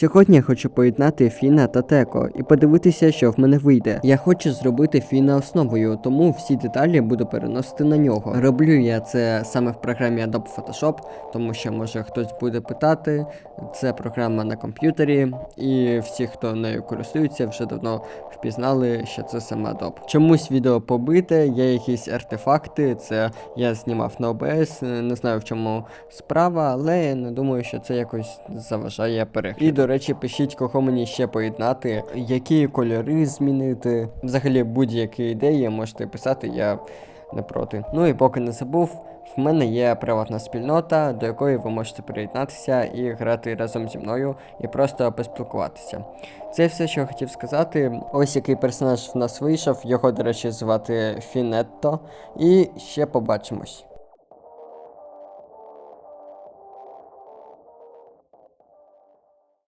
Сьогодні я хочу поєднати Фіна та Теко і подивитися, що в мене вийде. Я хочу зробити Фіна основою, тому всі деталі буду переносити на нього. Роблю я це саме в програмі Adobe Photoshop, тому що може хтось буде питати. Це програма на комп'ютері, і всі, хто нею користуються, вже давно впізнали, що це саме Adobe. Чомусь відео побите, є якісь артефакти. Це я знімав на OBS, не знаю в чому справа, але я не думаю, що це якось заважає перегляду. Речі, пишіть, кого мені ще поєднати, які кольори змінити. Взагалі будь-які ідеї можете писати, я не проти. Ну і поки не забув. В мене є приватна спільнота, до якої ви можете приєднатися і грати разом зі мною і просто поспілкуватися. Це все, що я хотів сказати. Ось який персонаж в нас вийшов. Його, до речі, звати Фінетто. І ще побачимось.